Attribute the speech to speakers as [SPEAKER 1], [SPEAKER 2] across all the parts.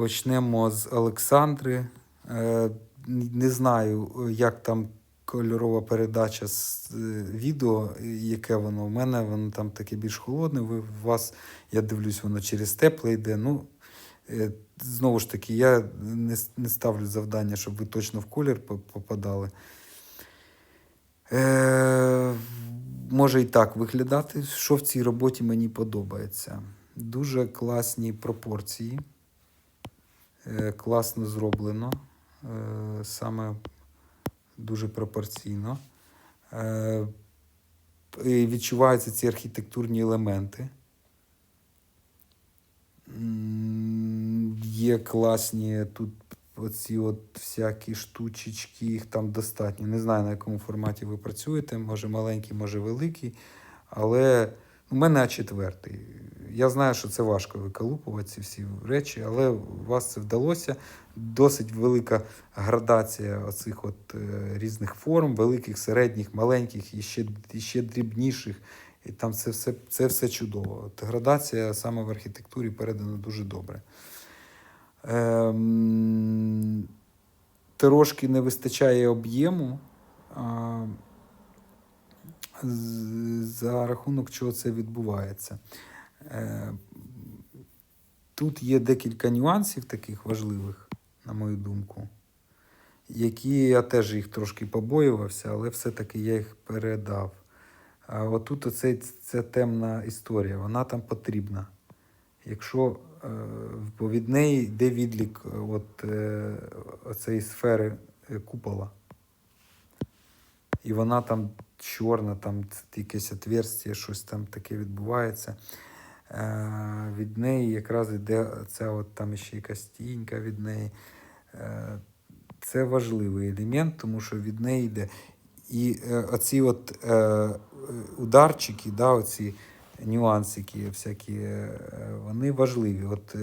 [SPEAKER 1] Почнемо з Олександри. Е, Не знаю, як там кольорова передача з е, відео, яке воно. У мене воно там таке більш холодне. Ви, у вас, я дивлюсь, воно через тепле йде. Ну, е, знову ж таки, я не, не ставлю завдання, щоб ви точно в колір попадали. Е, може і так виглядати, що в цій роботі мені подобається. Дуже класні пропорції. Е, класно зроблено, е, саме дуже пропорційно. Е, і відчуваються ці архітектурні елементи. Є класні тут оці от всякі штучечки, їх там достатньо. Не знаю, на якому форматі ви працюєте, може маленький, може великий. Але у мене А4. Я знаю, що це важко виколупувати ці всі речі, але у вас це вдалося. Досить велика градація оцих от е, різних форм, великих, середніх, маленьких і ще, і ще дрібніших. І там це все, це все чудово. От градація саме в архітектурі передана дуже добре. Ем, трошки не вистачає об'єму. За рахунок чого це відбувається. Е, Тут є декілька нюансів таких важливих, на мою думку, які я теж їх трошки побоювався, але все-таки я їх передав. А отут оцей, ця темна історія, вона там потрібна. Якщо е, бо від неї йде відлік е, от, оцеї сфери купола. І вона там чорна, там якесь отверстие, щось там таке відбувається. Е, від неї якраз йде ця от там ще якась тінька від неї. Е, це важливий елемент, тому що від неї йде. І е, оці от е, ударчики, да, оці нюансики, всякі, вони важливі. От,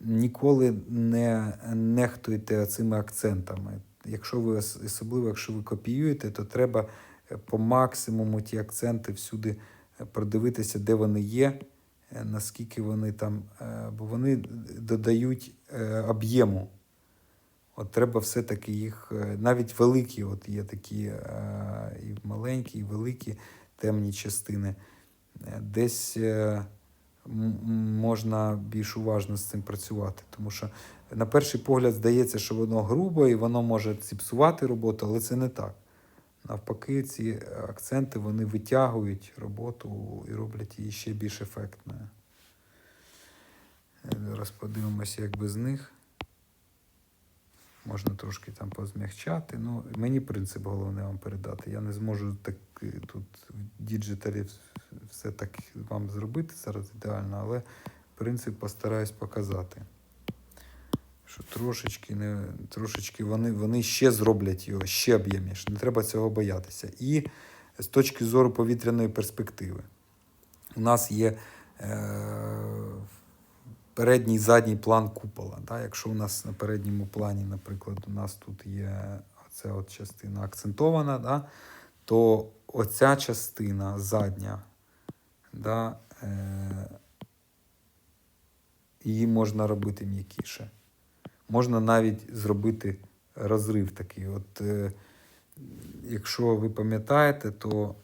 [SPEAKER 1] ніколи не нехтуйте цими акцентами. Якщо ви особливо, якщо ви копіюєте, то треба по максимуму ті акценти всюди е, продивитися, де вони є, е, наскільки вони там, е, бо вони додають об'єму. От треба все-таки їх, навіть великі, от є такі і маленькі, і великі темні частини. Десь можна більш уважно з цим працювати. Тому що на перший погляд здається, що воно грубо і воно може зіпсувати роботу, але це не так. Навпаки, ці акценти вони витягують роботу і роблять її ще більш ефектною. Е, Зараз подивимося, як без них. Можна трошки там позмягчати. Ну, мені принцип головне вам передати. Я не зможу так е, тут в діджиталі все так вам зробити зараз ідеально, але принцип постараюсь показати. Що трошечки, не, трошечки вони, вони ще зроблять його, ще об'ємніше. Не треба цього боятися. І з точки зору повітряної перспективи. У нас є е, передній і задній план купола. Да? Якщо у нас на передньому плані, наприклад, у нас тут є оця от частина акцентована, да? то оця частина задня, да? е, її можна робити м'якіше. Можна навіть зробити розрив такий. От, е, якщо ви пам'ятаєте, то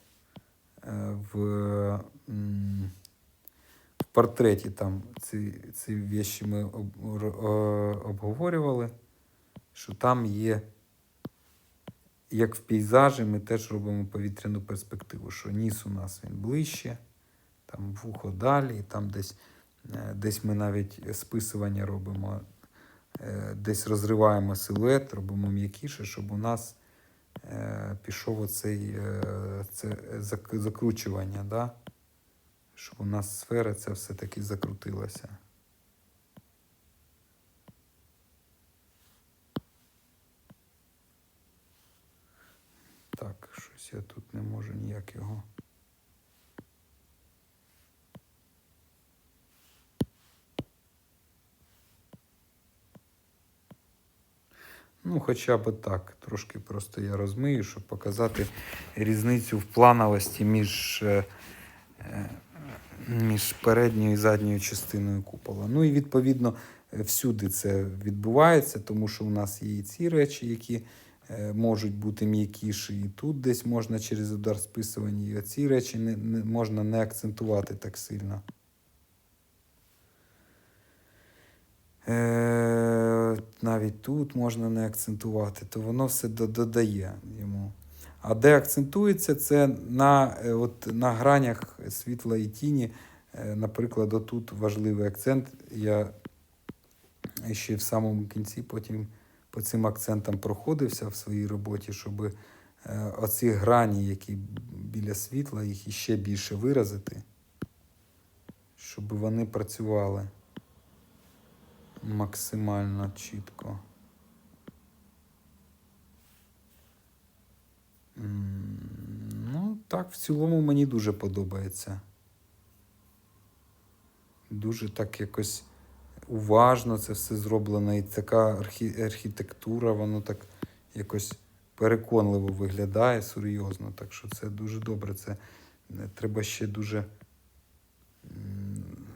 [SPEAKER 1] е, в, в портреті там ці, ці вещі ми об, обговорювали, що там є, як в пейзажі, ми теж робимо повітряну перспективу, що ніс у нас він ближче, там вухо далі, там десь, е, десь ми навіть списування робимо, десь розриваємо силует, робимо м'якіше, щоб у нас е, пішов оцей е, це закручування, да? щоб у нас сфера це все-таки закрутилася. Так, щось я тут не можу ніяк його. Ну, хоча б так. Трошки просто я розмию, щоб показати різницю в плановості між, е, е, між передньою і задньою частиною купола. Ну і відповідно всюди це відбувається, тому що у нас є і ці речі, які е, можуть бути м'якіші, і тут десь можна через удар списування, і оці речі не, не, можна не акцентувати так сильно. Е, навіть тут можна не акцентувати, то воно все додає йому. А де акцентується, це на, е, от, на гранях світла і тіні. Е, Наприклад, отут важливий акцент. Я ще в самому кінці потім по цим акцентам проходився в своїй роботі, щоб е, оці грані, які біля світла, їх іще більше виразити, щоб вони працювали максимально чітко. Ну, так, в цілому мені дуже подобається. Дуже так якось уважно це все зроблено, і така архі- архітектура, воно так якось переконливо виглядає, серйозно. Так що це дуже добре. Це е, треба ще дуже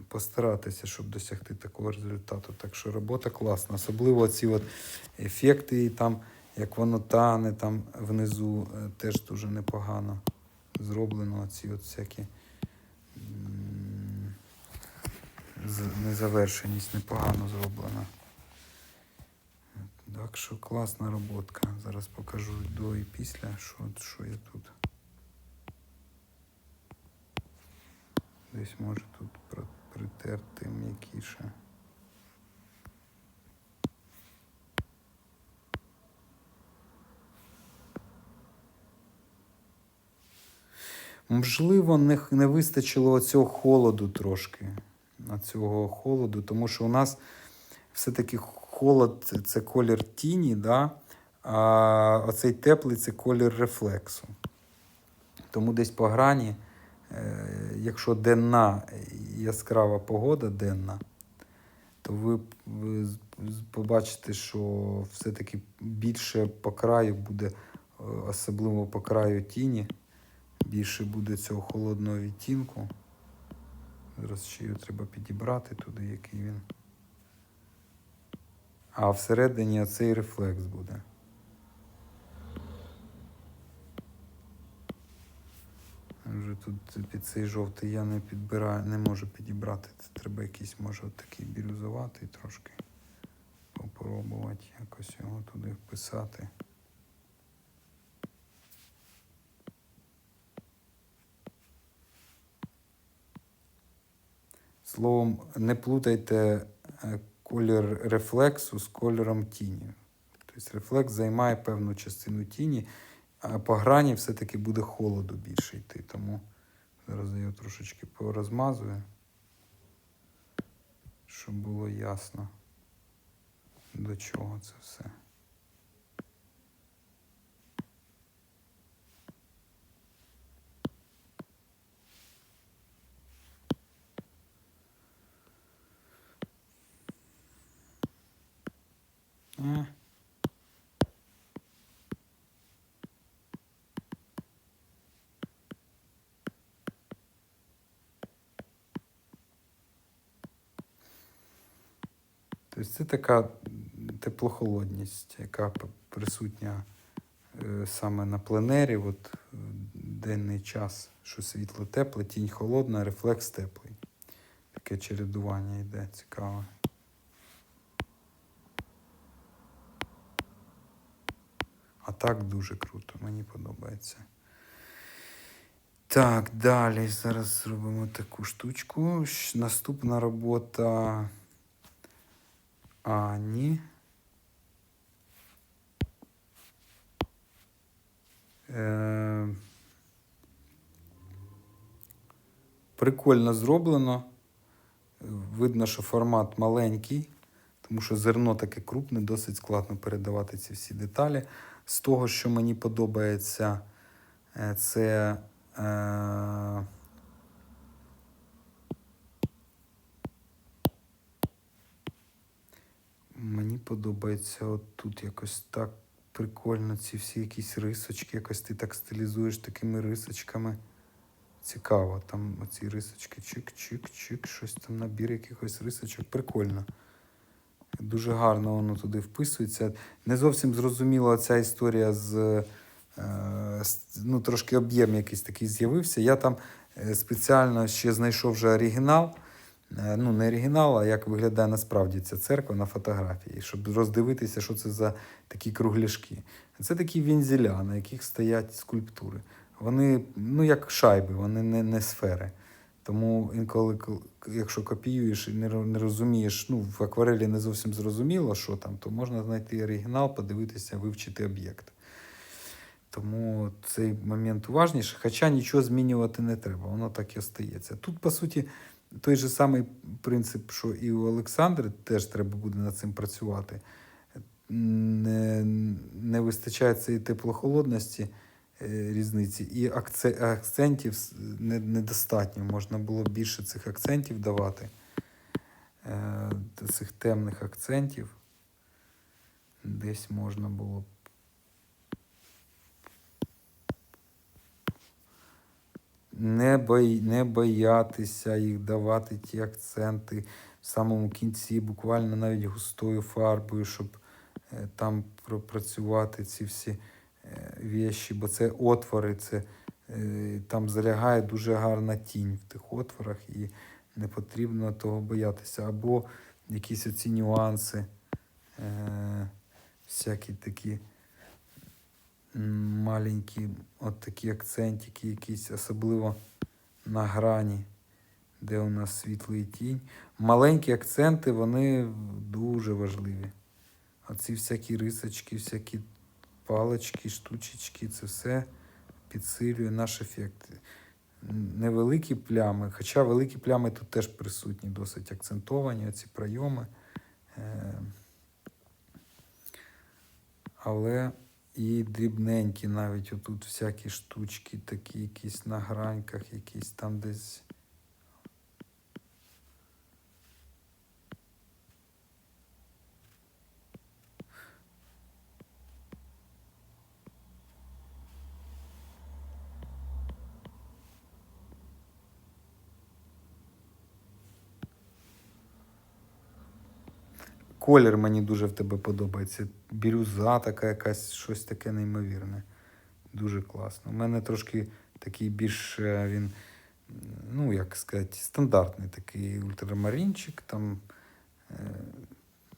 [SPEAKER 1] постаратися, щоб досягти такого результату. Так що робота класна. Особливо ці от ефекти, і там, як воно тане там внизу, е, теж дуже непогано зроблено. Ці от всякі. незавершеність непогано зроблена. Так що класна роботка. Зараз покажу до і після, що, що я тут. Десь може тут притерти м'якіше. Можливо, не, не вистачило цього холоду трошки. Цього холоду, тому що у нас все-таки холод це- колір тіні, да? а оцей теплий це колір рефлексу. Тому десь по грані, якщо денна яскрава погода денна, то ви, побачите, що все-таки більше по краю буде, е, особливо по краю тіні, більше буде цього холодного відтінку. Зараз ще його треба підібрати туди, який він. А всередині цей рефлекс буде. Тут під цей жовтий я не підбираю, не можу підібрати. Це треба якийсь, може, такий бірюзуватий трошки попробувати якось його туди вписати. Словом, не плутайте е, колір рефлексу з кольором тіні. Тобто рефлекс займає певну частину тіні, по грані все-таки буде холоду більше йти. Тому зараз я його трошечки порозмазую, щоб було ясно, до чого це все. А. Тобто це така теплохолодність, яка присутня е, саме на пленері, от денний час, що світло тепле, тінь холодна, рефлекс теплий. Таке чередування йде цікаве. А так дуже круто, мені подобається. Так, далі зараз зробимо таку штучку. Наступна робота Ані. Е, Прикольно зроблено. Видно, що формат маленький, тому що зерно таке крупне, досить складно передавати ці всі деталі. З того, що мені подобається, е, це. Е, Мені подобається тут якось так прикольно ці всі якісь рисочки, якось ти так стилізуєш такими рисочками. Цікаво, там оці рисочки, чик-чик-чик, щось там набір якихось рисочок. Прикольно. Дуже гарно воно туди вписується. Не зовсім зрозуміла ця історія з. е, Ну, трошки об'єм якийсь такий з'явився. Я там е, спеціально ще знайшов вже оригінал. Е, Ну, не оригінал, а як виглядає насправді ця церква на фотографії, щоб роздивитися, що це за такі кругляшки. Це такі вензеля, на яких стоять скульптури. Вони, ну, як шайби, вони не, не сфери. Тому інколи, якщо копіюєш і не, розумієш, ну, в акварелі не зовсім зрозуміло, що там, то можна знайти оригінал, подивитися, вивчити об'єкт. Тому цей момент уважніше, хоча нічого змінювати не треба, воно так і остається. Тут, по суті, той же самий принцип, що і у Олександри, теж треба буде над цим працювати. Не, не вистачає цієї теплохолодності е, різниці, і акце, акцентів не, недостатньо. Можна було більше цих акцентів давати, е, цих темних акцентів. Десь можна було не, бой, не боятися їх давати ті акценти в самому кінці, буквально навіть густою фарбою, щоб е, там пропрацювати ці всі е, віші, бо це отвори, це, е, там залягає дуже гарна тінь в тих отворах, і не потрібно того боятися. Або якісь оці нюанси, всякі такі маленькі от такі акцентики, якісь, особливо на грані, де у нас світло і тінь. Маленькі акценти, вони дуже важливі. Оці всякі рисочки, всякі палички, штучечки, це все підсилює наш ефект. Невеликі плями, хоча великі плями тут теж присутні, досить акцентовані, ці прийоми. Е, Але і дрібненькі навіть отут всякі штучки, такі якісь на граньках, якісь там десь. Колір мені дуже в тебе подобається. Бірюза така якась, щось таке неймовірне. Дуже класно. У мене трошки такий більш е, він, ну як сказати, стандартний такий ультрамаринчик. Там е,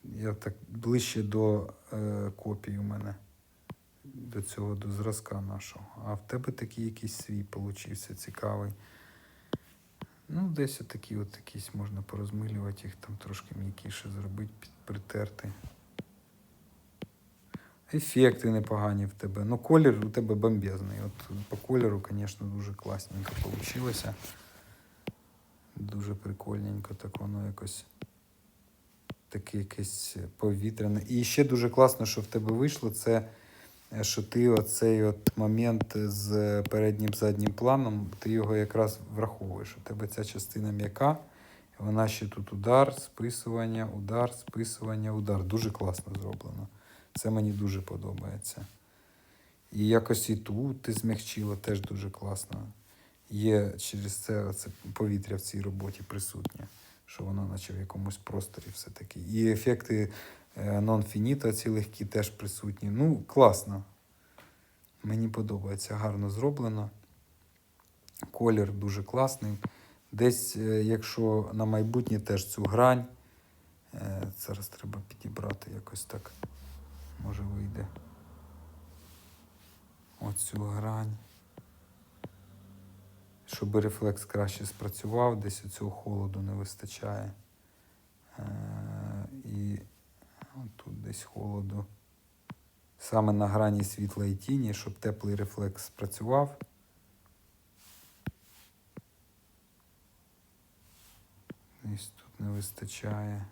[SPEAKER 1] я так ближче до е, копії у мене, до цього, до зразка нашого. А в тебе такий якийсь свій получився цікавий. Ну, десь отакі от якісь можна порозмилювати їх, там трошки м'якіше зробити, притерти. Ефекти непогані в тебе. Ну, колір у тебе бомбезний. От по кольору, звісно, дуже класненько вийшло. Дуже прикольненько, так воно якось таке якесь повітряне. І ще дуже класно, що в тебе вийшло, це що ти оцей от момент з переднім заднім планом, ти його якраз враховуєш. У тебе ця частина м'яка, вона ще тут удар, списування, удар, списування, удар. Дуже класно зроблено. Це мені дуже подобається. І якось і тут ти змягчила теж дуже класно. Є через це, це повітря в цій роботі присутнє, що воно наче в якомусь просторі все-таки. І ефекти нон-фініто, ці легкі теж присутні. Ну, класно. Мені подобається, гарно зроблено. Колір дуже класний. Десь, е, якщо на майбутнє теж цю грань, е, зараз треба підібрати якось так. Може вийде. Оцю грань. Щоб рефлекс краще спрацював, десь цього холоду не вистачає. Е, І тут десь холоду. Саме на грані світла і тіні, щоб теплий рефлекс спрацював. Десь тут не вистачає.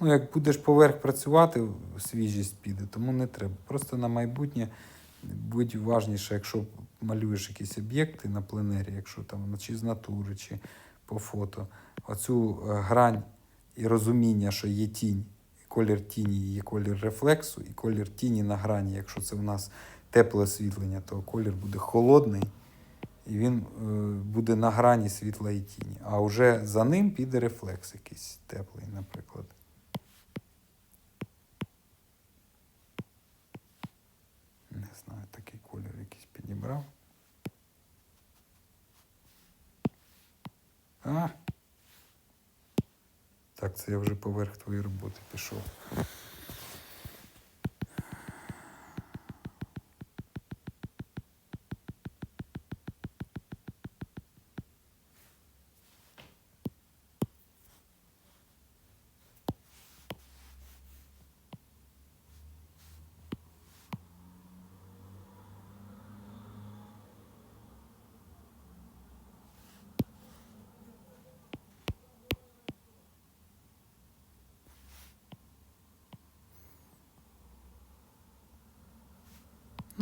[SPEAKER 1] Ну, як будеш поверх працювати, свіжість піде, тому не треба. Просто на майбутнє будь уважніше, якщо малюєш якісь об'єкти на пленері, якщо там ну, чи з натури, чи по фото. Оцю е, грань і розуміння, що є тінь, колір тіні, її колір рефлексу, і колір тіні на грані. Якщо це в нас тепле освітлення, то колір буде холодний, і він е, буде на грані світла і тіні. А вже за ним піде рефлекс якийсь теплий, наприклад. Не знаю, такий колір якийсь підібрав. А! Так, це я вже поверх твоєї роботи пішов.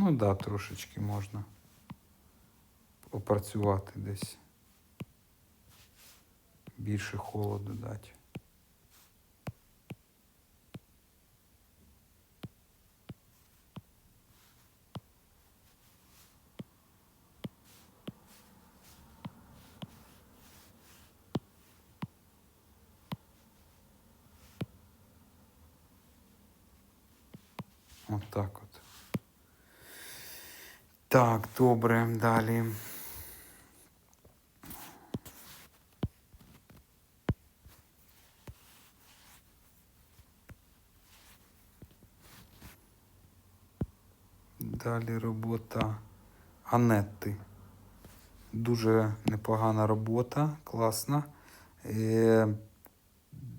[SPEAKER 1] Ну так, да, трошечки можна опрацювати десь. Більше холоду дати. От так от. Так, добре, далі. Далі робота Анетти. Дуже непогана робота, класна. Е,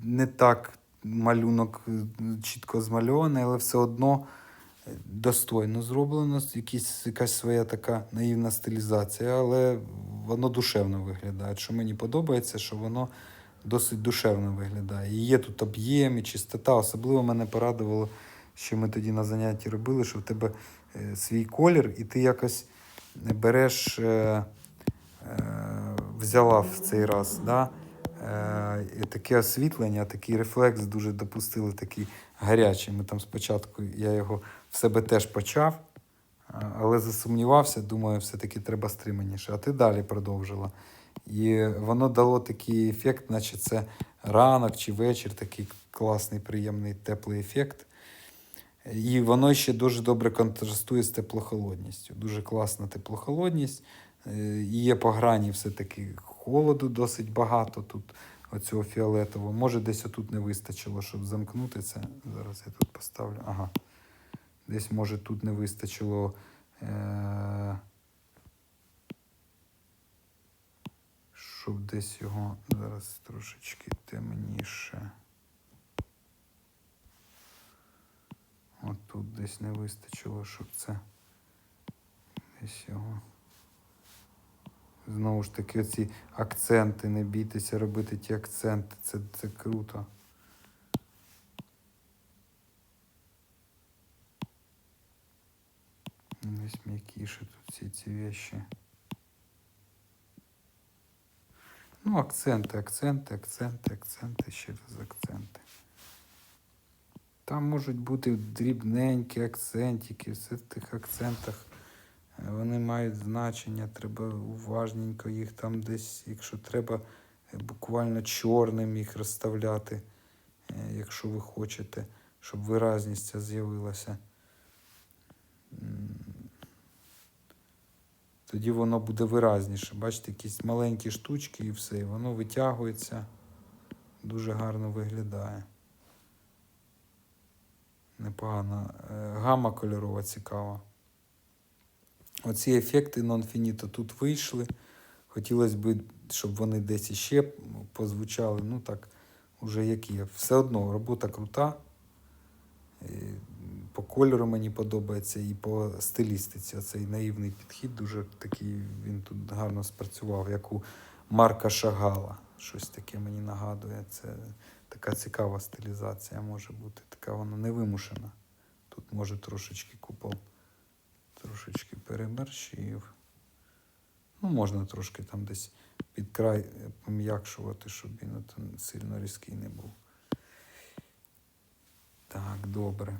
[SPEAKER 1] не так малюнок чітко змальований, але все одно достойно зроблено. Якісь, якась своя така наївна стилізація, але воно душевно виглядає. Що мені подобається, що воно досить душевно виглядає. І є тут об'єм і чистота. Особливо мене порадувало, що ми тоді на занятті робили, що в тебе е, свій колір, і ти якось береш, е, е, взяла в цей раз. Да? Таке освітлення, такий рефлекс дуже допустили, такий гарячий. Ми там спочатку я його в себе теж почав, але засумнівався, думаю, все-таки треба стриманіше. А ти далі продовжила. І воно дало такий ефект, наче це ранок чи вечір, такий класний, приємний, теплий ефект. І воно ще дуже добре контрастує з теплохолодністю. Дуже класна теплохолодність. Е, є по грані все-таки холоду досить багато тут, оцього фіолетового. Може, десь отут не вистачило, щоб замкнути це. Зараз я тут поставлю. Ага. Десь, може, тут не вистачило. Е- щоб десь його зараз трошечки темніше. От тут десь не вистачило, щоб це десь його. Знову ж таки, ці акценти, не бійтеся робити ті акценти, це, це круто. Десь м'якіше ці вещи. Ну, акценти, акценти, акценти, акценти, ще раз акценти. Там можуть бути дрібненькі акцентики, в тих акцентах. е, Вони мають значення, треба уважненько їх там десь, якщо треба, е, буквально чорним їх розставляти, е, якщо ви хочете, щоб виразність ця з'явилася. Тоді воно буде виразніше. Бачите, якісь маленькі штучки і все, і воно витягується, дуже гарно виглядає. Непогано. Е, Гама кольорова цікава. Оці ефекти нон-фініто тут вийшли. Хотілося б, щоб вони десь іще позвучали. Ну так, уже як є. Все одно робота крута. Кольору мені подобається і по стилістиці. Цей наївний підхід дуже такий, він тут гарно спрацював, як у Марка Шагала. Щось таке мені нагадує. Це така цікава стилізація може бути. Така вона невимушена. Тут може трошечки купол трошечки переборщив. Ну, можна трошки там десь під край е, пом'якшувати, щоб він сильно різкий не був. Так, добре.